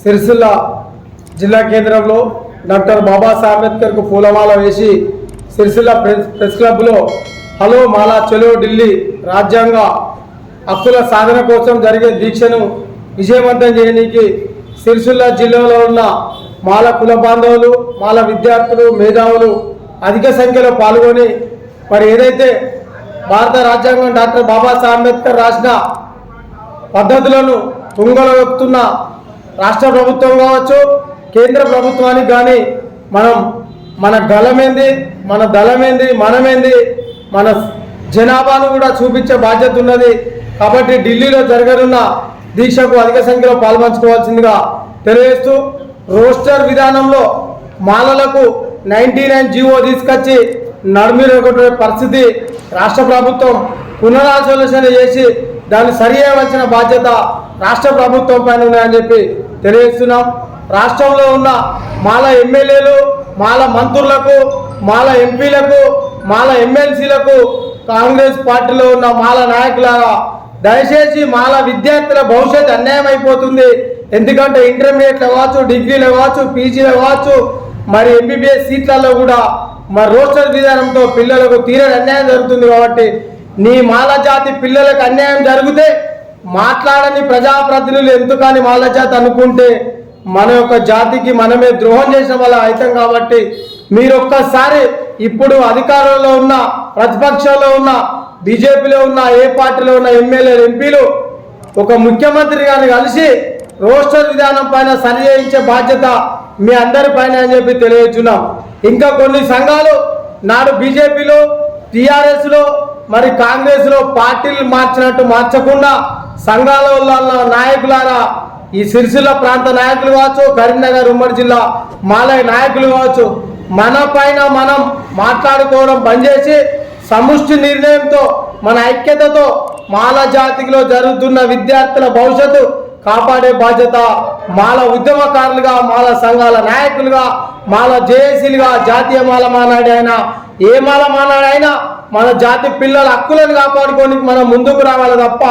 సిరిసిల్ల జిల్లా కేంద్రంలో డాక్టర్ బాబాసాహెబ్ అంబేద్కర్కు పూలమాల వేసి సిరిసిల్ల ప్రెస్ ప్రెస్ క్లబ్లో హలో మాలా చలో ఢిల్లీ రాజ్యాంగ హక్కుల సాధన కోసం జరిగే దీక్షను విజయవంతం చేయడానికి సిరిసిల్ల జిల్లాలో ఉన్న మాల కుల బాంధవులు మాల విద్యార్థులు మేధావులు అధిక సంఖ్యలో పాల్గొని మరి ఏదైతే భారత రాజ్యాంగం డాక్టర్ బాబాసాహెబ్ అంబేద్కర్ రాసిన పద్ధతులను తుంగలవెక్తున్న రాష్ట్ర ప్రభుత్వం కావచ్చు కేంద్ర ప్రభుత్వానికి కానీ మనం మన గలమేంది మన దళమేంది మనమేంది మన జనాభాను కూడా చూపించే బాధ్యత ఉన్నది. కాబట్టి ఢిల్లీలో జరగనున్న దీక్షకు అధిక సంఖ్యలో పాల్పంచుకోవాల్సిందిగా తెలియజేస్తూ రోస్టర్ విధానంలో మాలలకు నైంటీ నైన్ జీవో తీసుకొచ్చి నడుమిరగొట్టే పరిస్థితి రాష్ట్ర ప్రభుత్వం పునరాలోచన చేసి దాన్ని సరి చేయవలసిన బాధ్యత రాష్ట్ర ప్రభుత్వం పైన ఉన్నాయని చెప్పి తెలియజేస్తున్నాం. రాష్ట్రంలో ఉన్న మాల ఎమ్మెల్యేలు మాల మంత్రులకు మాల ఎంపీలకు మాల ఎమ్మెల్సీలకు కాంగ్రెస్ పార్టీలో ఉన్న మాల నాయకుల దయచేసి మాల విద్యార్థుల భవిష్యత్ అన్యాయం అయిపోతుంది. ఎందుకంటే ఇంటర్మీడియట్లు కావచ్చు డిగ్రీలు కావచ్చు పీజీలు కావచ్చు మరి ఎంబీబీఎస్ సీట్లలో కూడా మరి రోస్టర్ విధానంతో పిల్లలకు తీరని అన్యాయం జరుగుతుంది కాబట్టి నీ మాల జాతి పిల్లలకు అన్యాయం జరిగితే మాట్లాడని ప్రజాప్రతినిధులు ఎందుకని వాళ్ళ చేత అనుకుంటే మన యొక్క జాతికి మనమే ద్రోహం చేసిన వాళ్ళ అవుతాం కాబట్టి మీరు ఒక్కసారి ఇప్పుడు అధికారంలో ఉన్న ప్రతిపక్షంలో ఉన్న బీజేపీలో ఉన్న ఏ పార్టీలో ఉన్న ఎమ్మెల్యేలు ఎంపీలు ఒక ముఖ్యమంత్రి గారిని కలిసి రోస్టర్ విధానం పైన సరి చేయించే బాధ్యత మీ అందరి పైన అని చెప్పి తెలియజున్నాం ఇంకా కొన్ని సంఘాలు నాడు బీజేపీలో టీఆర్ఎస్లో మరి కాంగ్రెస్లో పార్టీలు మార్చినట్టు మార్చకుండా సంఘాల నాయకులారా ఈ సిరిసిల్ల ప్రాంత నాయకులు కావచ్చు కరీంనగర్ ఉమ్మడి జిల్లా మాలయ నాయకులు కావచ్చు మన పైన మనం మాట్లాడుకోవడం బంద్ చేసి సముష్టి నిర్ణయంతో మన ఐక్యతతో మాల జాతిలో జరుగుతున్న విద్యార్థుల భవిష్యత్తు కాపాడే బాధ్యత మాల ఉద్యమకారులుగా మాల సంఘాల నాయకులుగా మాల జేఏసీలుగా జాతీయ మాల మానాడు అయినా ఏ మాల మానాడైనా మన జాతి పిల్లల హక్కులను కాపాడుకోనికి మనం ముందుకు రావాలి తప్ప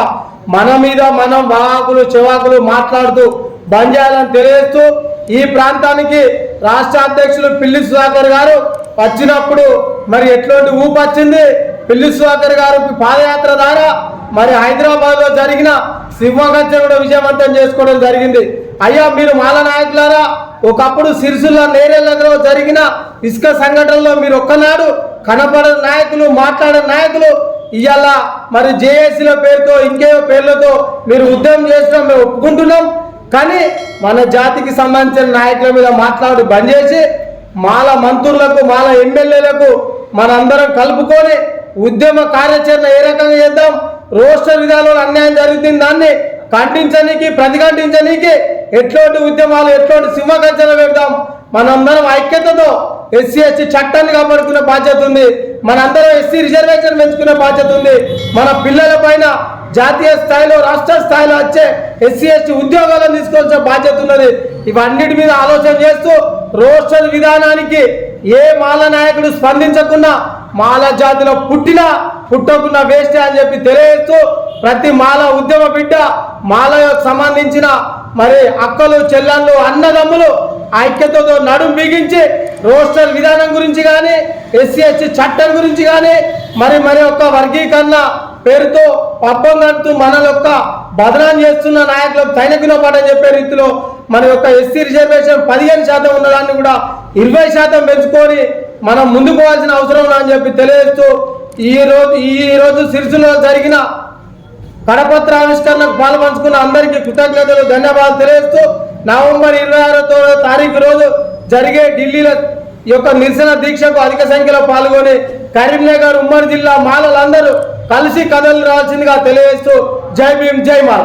మన మీద మనం వాకులు చెవాకులు మాట్లాడుతూ బంద్ చేయాలని తెలియజేస్తూ ఈ ప్రాంతానికి రాష్ట్ర అధ్యక్షులు పిల్లి సుధాకర్ గారు వచ్చినప్పుడు మరి ఎట్లాంటి ఊపు వచ్చింది? పిల్లి సుధాకర్ గారు పాదయాత్ర ద్వారా మరి హైదరాబాద్లో జరిగిన సింహగంజ కూడా విజయవంతం చేసుకోవడం జరిగింది. అయ్యా మీరు మాల నాయకులారా ఒకప్పుడు సిరిసిల్ల నేరేళ్ళలో జరిగిన ఇసుక సంఘటనలో మీరు ఒక్కనాడు కనపడని నాయకులు మాట్లాడని నాయకులు ఇవాళ మరి జేఏసీల పేరుతో ఇంకేవో పేర్లతో మీరు ఉద్యమం చేస్తున్నాం మేము ఒప్పుకుంటున్నాం. కానీ మన జాతికి సంబంధించిన నాయకుల మీద మాట్లాడి బంద్ చేసి మాల మంత్రులకు మాల ఎమ్మెల్యేలకు మనందరం కలుపుకొని ఉద్యమ కార్యాచరణ ఏ రకంగా చేద్దాం? రోస్టర్ విధానంలో అన్యాయం జరుగుతుంది దాన్ని ఖండించనీకి ప్రతిఘటించనీకి ఎట్లాంటి ఉద్యమాలు ఎట్లాంటి సింహగర్జన పెడదాం? మనందరం ఐక్యతతో ఎస్సీ ఎస్టీ చట్టాన్ని కాపాడుకునే బాధ్యత ఉంది. మనందరం ఎస్సీ రిజర్వేషన్ పెంచుకునే బాధ్యత ఉంది. మన పిల్లల పైన జాతీయ స్థాయిలో రాష్ట్ర స్థాయిలో వచ్చే ఎస్సీ ఎస్టీ ఉద్యోగాలను తీసుకోవాల్సిన బాధ్యత ఉన్నది. ఇవన్నిటి మీద ఆలోచన చేస్తూ రోస్టర్ విధానానికి ఏ మాల నాయకుడు స్పందించకుండా మాల జాతిలో పుట్టిన పుట్టకుండా వేస్ట్ అని చెప్పి తెలియజేస్తూ ప్రతి మాల ఉద్యమ బిడ్డ మాలకు సంబంధించిన మరి అక్కలు చెల్లెళ్ళు అన్నదమ్ములు ఐక్యతతో నడుం బిగించి రోస్టర్ విధానం గురించి కానీ ఎస్సీ ఎస్టీ చట్టం గురించి కానీ మరి మరి యొక్క వర్గీకరణ పేరుతో పబ్బం కడుతూ మన యొక్క బదనాం చేస్తున్న నాయకులకు తైనకిన పాఠం చెప్పే రీతిలో మన యొక్క ఎస్సీ రిజర్వేషన్ పదిహేను శాతం ఉన్నదాన్ని కూడా ఇరవై శాతం పెంచుకొని మనం ముందుకు పోవాల్సిన అవసరం ఉందని చెప్పి తెలియజేస్తూ ఈ రోజు ఈ రోజు సిరిసిలో జరిగిన కడపత్ర ఆవిష్కరణకు పాల్పంచుకున్న అందరికీ కృతజ్ఞతలు ధన్యవాదాలు తెలియజేస్తూ నవంబర్ ఇరవై ఆరో తారీఖు రోజు జరిగే ఢిల్లీల యొక్క నిరసన దీక్షకు అధిక సంఖ్యలో పాల్గొని కరీంనగర్ ఉమ్మడి జిల్లా మాలలందరూ కలిసి కథలు రాల్సిందిగా తెలియజేస్తూ జై భీమ్ జై మాల.